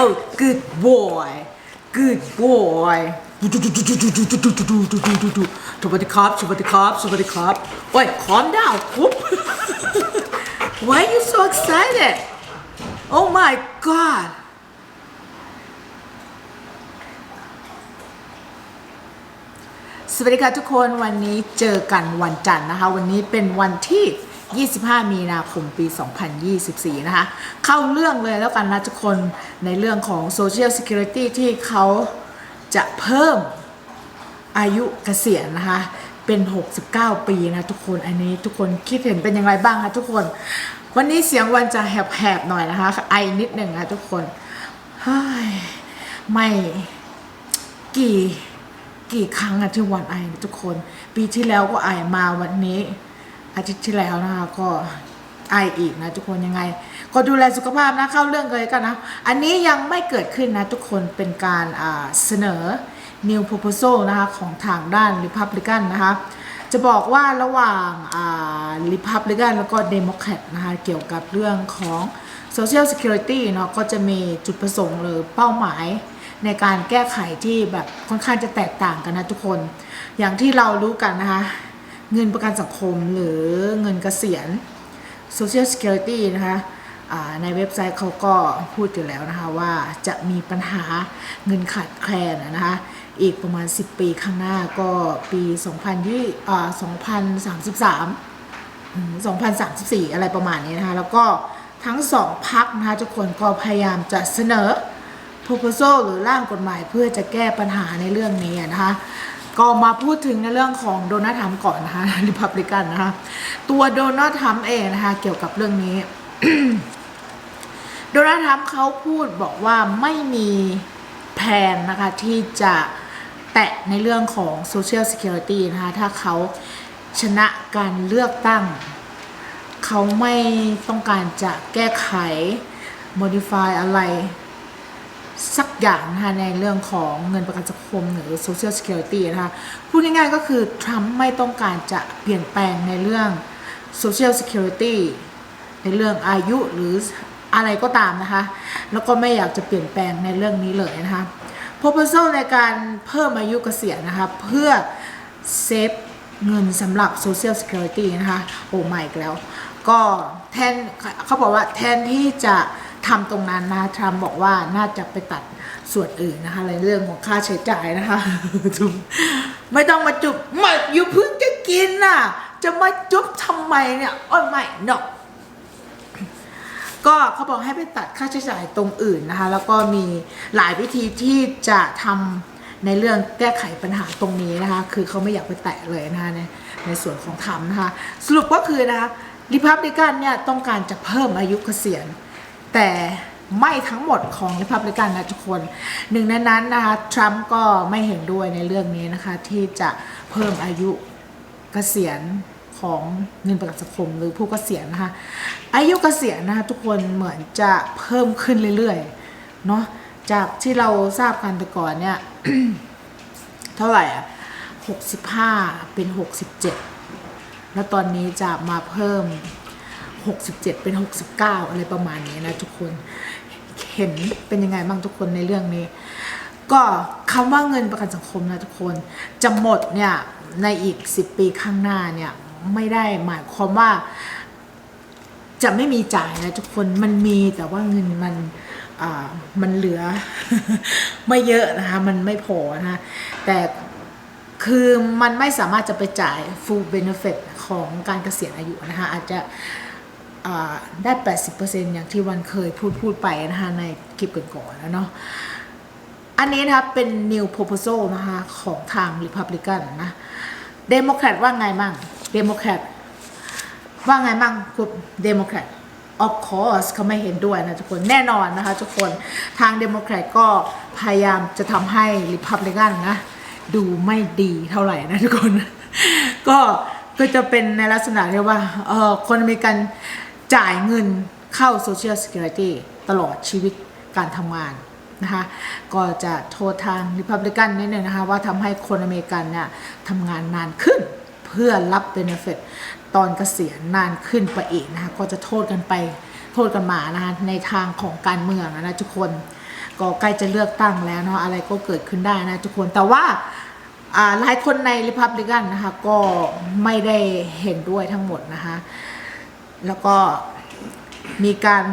oh good boy good boy สวัสดีครับสวัสดีครับสวัสดีครับโอ้ย calm down ปุ๊บ why are you so excited oh my god สวัสดีค่ะทุกคนวันนี้เจอกันวันจันทร์นะคะ วันนี้เป็นวันที่ 25 มีนาคมปี 2024 นะคะ เข้าเรื่องเลยแล้วกันนะทุกคนในเรื่องของ Social Security ที่เขาจะเพิ่มอายุเกษียณนะคะ เป็น 69 ปีนะทุกคนอันนี้ทุกคนคิดเห็นเป็นยังไงบ้างคะทุกคน วันนี้เสียงวันจะแหบๆหน่อยนะคะ ไอนิดหนึ่งนะทุกคนไม่กี่กี่ครั้งอะที่วันไอนะทุกคน ปีที่แล้วก็ไอมาวันนี้ อาทิตย์ที่แล้วนะคะก็ไออีกนะทุกคนยังไง ก็ดูแลสุขภาพนะเข้าเรื่องเลยกันนะ อันนี้ยังไม่เกิดขึ้นนะทุกคนเป็นการเสนอ new proposal นะคะของทางด้าน Republican นะคะจะบอกว่าระหว่างอ่า Republican แล้วก็ Democrat นะคะเกี่ยวกับเรื่องของ Social Security เนาะก็จะมีจุดประสงค์หรือเป้าหมายในการแก้ไขที่แบบค่อนข้างจะแตกต่างกันนะทุกคน อย่างที่เรารู้กันนะคะ เงินประกันสังคมหรือเงินเกษียณ Social Security นะคะในเว็บไซต์เขาก็พูดอยู่แล้วนะคะว่าจะมีปัญหาเงินขาดแคลนนะคะอีกประมาณ 10 ปีข้างหน้าก็ปี2020อ่า2033 2034 อะไรประมาณนี้นะคะ แล้วก็ทั้งสองพักนะคะทุกคนก็พยายามจะเสนอ proposal หรือร่างกฎหมายเพื่อจะแก้ปัญหาในเรื่องนี้นะคะ ก็มาพูดถึงในเรื่องของโดนัลด์ทรัมป์ก่อนนะคะริพับลิกันนะคะตัวโดนัลด์ทรัมป์เองนะคะเกี่ยวกับเรื่องนี้ โดนัลด์ทรัมป์เขาพูดบอกว่าไม่มีแผนนะคะที่จะแตะในเรื่องของ Social Security นะคะ ถ้าเขาชนะการเลือกตั้ง เขาไม่ต้องการจะแก้ไข modify อะไร สักอย่างนะคะในเรื่องของเงินประกันสังคมหรือ Social Security นะคะพูดง่ายๆก็คือ ทรัมป์ไม่ต้องการจะเปลี่ยนแปลงในเรื่อง Social Security ในเรื่องอายุหรืออะไรก็ตามนะคะ แล้วก็ไม่อยากจะเปลี่ยนแปลงในเรื่องนี้เลยนะคะ proposal ในการเพิ่มอายุเกษียณนะคะ เพื่อเซฟเงินสำหรับ Social Security นะคะ โอ้ไม่แล้ว ก็แทนเขาบอกว่าแทนที่จะ ทำตรงนั้นนะทรัมบอกว่าน่าจะไปตัดส่วนอื่นนะคะในเรื่องของค่าใช้จ่ายนะคะทุกไม่ต้องมาจุบม่อยู่เพิ่งจะกินน่ะ จะมาจุบทำไมเนี่ยอ้ยไม่ no ก็เขาบอกให้ไปตัดค่าใช้จ่ายตรงอื่นนะคะ แล้วก็มีหลายวิธีที่จะทำในเรื่องแก้ไขปัญหาตรงนี้นะคะ คือเขาไม่อยากไปแตะเลยนะคะในในส่วนของทำนะคะ สรุปก็คือนะคะริพับลิกันเนี่ยต้องการจะเพิ่มอายุเกษียณ แต่ไม่ทั้งหมดของริพับลิกันนะทุกคน หนึ่งในนั้นนะคะทรัมป์ก็ไม่เห็นด้วยในเรื่องนี้นะคะ ที่จะเพิ่มอายุเกษียณของเงินประกันสังคมหรือผู้เกษียณนะคะ อายุเกษียณนะคะทุกคนเหมือนจะเพิ่มขึ้นเรื่อยๆเนาะจากที่เราทราบกันแต่ก่อนเนี่ย เท่าไหร่อะหกสิบห้าเป็นหกสิบเจ็ดแล้วตอนนี้จะมาเพิ่ม หกสิบเจ็ดเป็นหกสิบเก้าอะไรประมาณนี้นะทุกคน เห็นเป็นยังไงบ้างทุกคนในเรื่องนี้ ก็คำว่าเงินประกันสังคมนะทุกคน จะหมดเนี่ยในอีก 10 ปีข้างหน้าเนี่ยไม่ได้หมายความว่าจะไม่มีจ่ายนะทุกคนมันมีแต่ว่าเงินมันมันเหลือไม่เยอะนะคะ มันไม่พอนะคะแต่คือมันไม่สามารถจะไปจ่าย full benefit ของการเกษียณอายุนะคะอาจจะ ได้ 80%อย่างที่วันเคยพูดพูดไปนะคะในคลิปก่อนๆแล้วเนาะอันนี้นะคะเป็น new proposal นะคะของทาง Republican นะ Democrat ว่าไงมั่ง Democrat ว่าไงมั่งคุณ Democrat of course เขาไม่เห็นด้วยนะทุกคนแน่นอนนะคะทุกคนทาง Democrat ก็พยายามจะทำให้ Republican นะ ดูไม่ดีเท่าไหร่นะทุกคน ก็ก็จะเป็นในลักษณะที่ว่าเออคนอเมริกัน จ่ายเงินเข้า Social Security ตลอดชีวิตการทำงานนะคะก็จะโทษทาง Republican นิดนึงนะคะว่าทำให้คนอเมริกันเนี่ยทำงานนานขึ้นเพื่อรับ benefit ตอนเกษียณนานขึ้นไปอีกนะคะก็จะโทษกันไปโทษกันมานะคะในทางของการเมืองนะทุกคนก็ใกล้จะเลือกตั้งแล้วเนาะอะไรก็เกิดขึ้นได้นะทุกคนแต่ว่าหลายคนในริพับลิกันนะคะก็ไม่ได้เห็นด้วยทั้งหมดนะคะ แล้วก็มีการ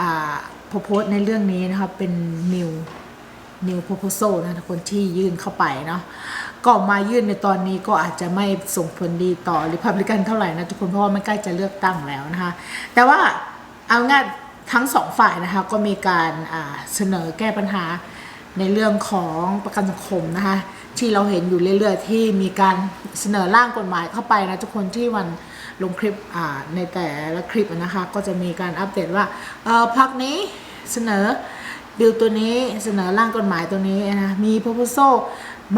อ่าโพสในเรื่องนี้นะคะเป็น new new proposal นะทุกคนที่ยื่นเข้าไปเนาะก็มายื่นในตอนนี้ก็อาจจะไม่ส่งผลดีต่อริพับลิกันเท่าไหร่นะทุกคนเพราะว่ามันใกล้จะเลือกตั้งแล้วนะคะแต่ว่าเอาง่ายทั้งสองฝ่ายนะคะก็มีการเสนอแก้ปัญหาในเรื่องของประกันสังคมนะคะ ที่เราเห็นอยู่เรื่อยๆ ที่มีการเสนอร่างกฎหมายเข้าไปนะทุกคนที่วันลงคลิปในแต่ละคลิปนะคะก็จะมีการอัปเดตว่าเออพักนี้เสนอบิลตัวนี้เสนอร่างกฎหมายตัวนี้นะมี proposal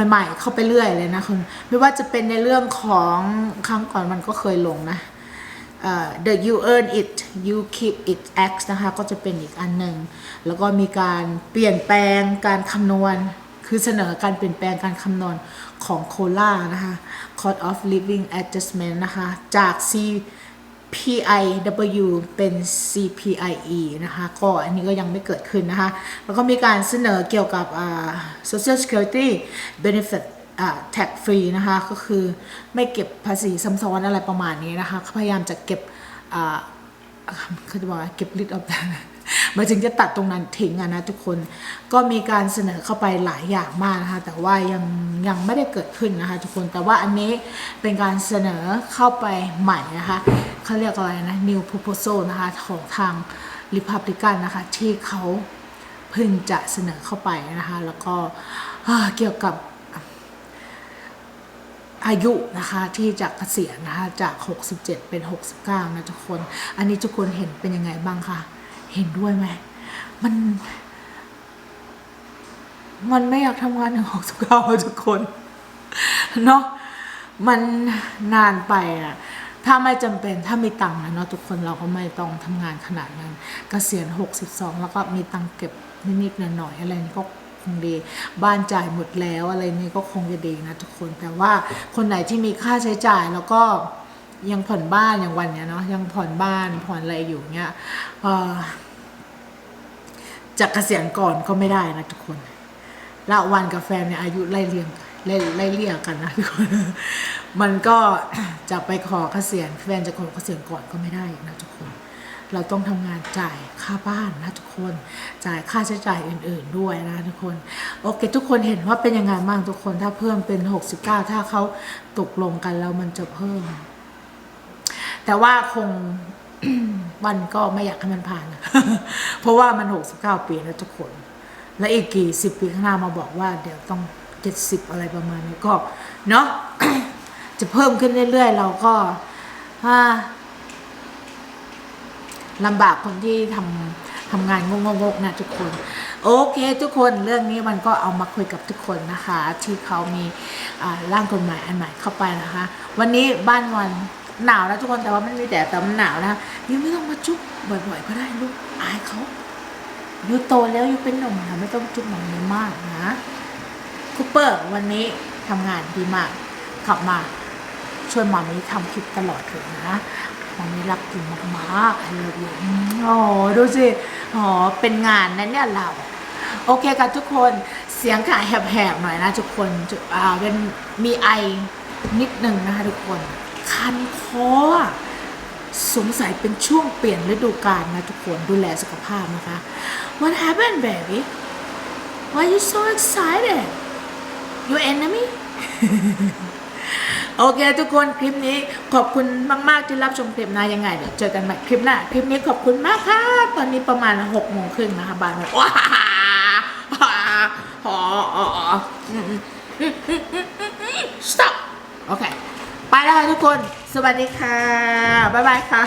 ใหม่ๆ เข้าไปเรื่อยเลยนะคุณไม่ว่าจะเป็นในเรื่องของครั้งก่อนมันก็เคยลงนะเออ the you earn it you keep it x นะคะ ก็จะเป็นอีกอันหนึ่ง แล้วก็มีการเปลี่ยนแปลงการคำนวณ คือเสนอการเปลี่ยนแปลงการคำนวณของโคล่านะคะ cost of living adjustment นะคะ จาก CPIW เป็น CPIE นะคะ ก็อันนี้ก็ยังไม่เกิดขึ้นนะคะ แล้วก็มีการเสนอเกี่ยวกับ social security benefit อ่า tax free นะคะ ก็คือไม่เก็บภาษีซ้ำซ้อนอะไรประมาณนี้นะคะเขาพยายามจะเก็บเขาจะบอกว่าเก็บลิดออฟห มายถึงจะตัดตรงนั้นทิ้งอะนะทุกคนก็มีการเสนอเข้าไปหลายอย่างมากนะคะแต่ว่ายังยังไม่ได้เกิดขึ้นนะคะทุกคนแต่ว่าอันนี้เป็นการเสนอเข้าไปใหม่นะคะเขาเรียกอะไรนะ new proposal นะคะของทาง Republican นะคะที่เขาเพิ่งจะเสนอเข้าไปนะคะแล้วก็เกี่ยวกับอายุนะคะที่จะเกษียณนะคะจาก 67 เป็น 69 นะทุกคน อันนี้ทุกคนเห็นเป็นยังไงบ้างคะ เห็นด้วยไหมมัน มันไม่อยากทำงานถึง69อะทุกคนเนาะมันนานไปอะถ้าไม่จำเป็นถ้ามีตังค์นะเนาะทุกคนเราก็ไม่ต้องทำงานขนาดนั้นเกษียณ 62 แล้วก็มีตังค์เก็บนิดๆหน่อยๆอะไรนี่ก็คงดีบ้านจ่ายหมดแล้วอะไรนี่ก็คงจะดีนะทุกคนแต่ว่าคนไหนที่มีค่าใช้จ่ายแล้วก็ ยังผ่อนบ้านอย่างวันเนี้ยเนาะยังผ่อนบ้านผ่อนอะไรอยู่เนี้ยจะเกษียณก่อนก็ไม่ได้นะทุกคนละวันกับแฟนเนี่ยอายุไล่เรียงไล่ไล่เรียกกันนะทุกคนมันก็จะไปขอเกษียณแฟนจะขอเกษียณก่อนก็ไม่ได้นะทุกคนเราต้องทำงานจ่ายค่าบ้านนะทุกคน จ่ายค่าใช้จ่ายอื่น ๆ ด้วยนะทุกคน โอเค ทุกคนเห็นว่าเป็นยังไงบ้างทุกคน ถ้าเพิ่มเป็น 69 ถ้าเขาตกลงกันแล้วมันจะเพิ่ม แต่ว่าคงมันก็ไม่อยากให้มันผ่าน เพราะว่ามัน69ปีแล้วทุกคน และอีกกี่สิบปีข้างหน้ามาบอกว่า เดี๋ยวต้อง70อะไรประมาณนี้ก็เนาะจะเพิ่มขึ้นเรื่อยๆ เราก็ลำบากคนที่ทำทำงานงงๆๆนะทุกคน โอเค ทุกคนเรื่องนี้มันก็เอามาคุยกับทุกคนนะคะ ที่เขามีร่างกฎหมายอันใหม่เข้าไปนะคะ วันนี้บ้านวัน หนาวนะทุกคนแต่ว่ามันมีแดดแต่มันหนาวนะยังไม่ต้องมาจุ๊บบ่อยๆ ก็ได้ลูกอายเขาอยู่โตแล้วอยู่เป็นหนุ่มนะไม่ต้องจุ๊บหมอมมากนะคูเปอร์วันนี้ทำงานดีมากขับมาช่วยหมามีทำคลิปตลอดเลยนะหมามีรักกินมากๆไอ้เลิฟยูโอ้ดูสิอ๋อเป็นงานนะเนี่ยเรา โอเคค่ะทุกคนเสียงขาแหบๆหน่อยนะทุกคนจุอ่าเป็นมีไอนิดหนึ่งนะคะทุกคน คันคอสงสัยเป็นช่วงเปลี่ยนฤดูกาลนะทุกคนดูแลสุขภาพนะคะ What happened baby Why you so excited Your enemy โอเคทุกคนคลิปนี้ขอบคุณมากๆที่รับชมคลิปนะยังไงเดี๋ยวเจอกันใหม่คลิปหน้าคลิปนี้ขอบคุณมากค่ะ ตอนนี้ประมาณ6กโมงครึ่งนะคะบ่ายโมงว้าอ๋อ stop โอเค ไปแล้วค่ะทุกคน สวัสดีค่ะ บ๊ายบายค่ะ